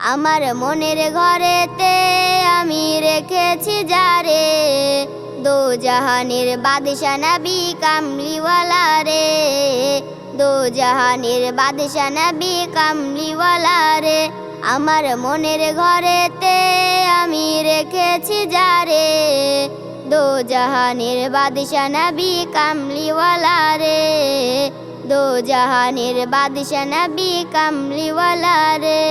আমার মনের ঘরেতে আমি রেখেছি যারে দো জাহানের বাদশা নবী কামলিওয়ালা রে দো জাহানের বাদশা নবী কামলিওয়ালা রে আমার মনের ঘরেতে আমি রেখেছি যারে দো জাহানের বাদশা নবী কামলিওয়ালা রে দো জাহানের বাদশা নবী কামলিওয়ালা রে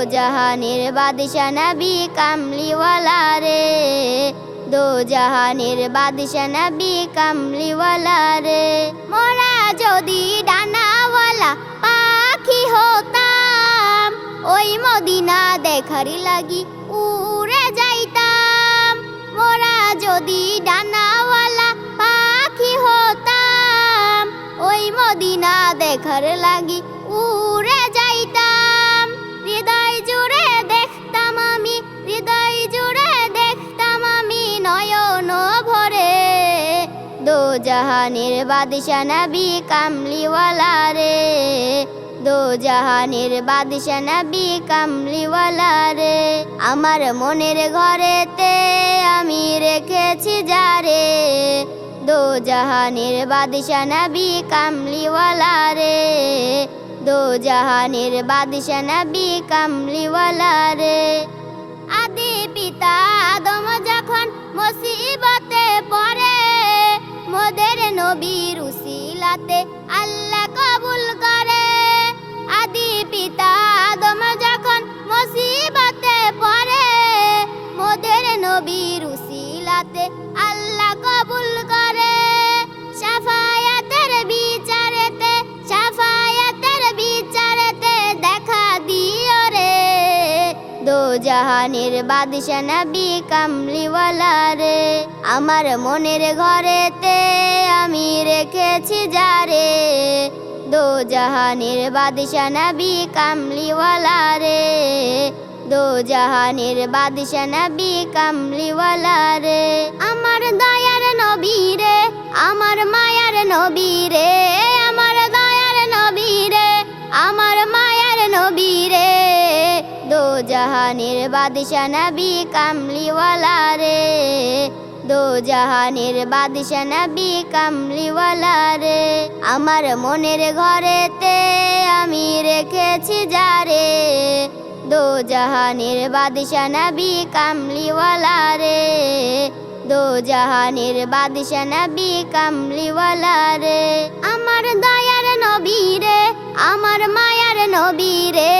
দো জাহানের বাদশা নবী কামলিওয়ালা রে। দো জাহানের বাদশা নবী কামলিওয়ালা রে। মোরা যদি ডানাওয়ালা পাখি হতাম, ওই মদিনা দেখারি লাগি উড়ে যাইতাম। মোরা যদি ডানাওয়ালা পাখি হতাম, ওই মদিনা দেখার লাগি দো জাহানের বাদশা নবী কামলিওয়ালা রে। দো জাহানের বাদশা নবী কামলিওয়ালা রে। আমার মনের ঘরেতে আমি রেখেছি যারে। দো জাহানের বাদশা নবী কামলিওয়ালা রে। দো জাহানের বাদশা নবী কামলিওয়ালা রে। উসিলাতে আল্লাহ কবুল করে। আদি পিতা আদম যখন মুসিবতে পড়ে, মোদের নবীর উসিলাতে আল্লাহ কবুল করে। সাফায়াতের বিচারেতে সাফায়াতের বিচারেতে দেখা দিও রে। দো জাহানের বাদশা নবী কামলিওয়ালা রে, আমার মনের ঘরেতে আমি রেখেছি যারে দো জাহানের বাদশা নবী কামলিওয়ালা রে। দো জাহানের বাদশা নবী কামলিওয়ালা রে। আমার দয়ার নবী রে, আমার মায়ার নবী রে। আমার দয়ার নবী রে, আমার মায়ার নবী রে। দো জাহানের বাদশা নবী কামলিওয়ালা রে। দো জাহানের বাদশা নবী কামলিওয়ালা রে। আমার মনের ঘরেতে আমি রেখেছি যারে দো জাহানের বাদশা নবী কামলিওয়ালা রে। দো জাহানের বাদশা নবী কামলিওয়ালা রে। আমার দয়ার নবী রে, আমার মায়ার নবী রে।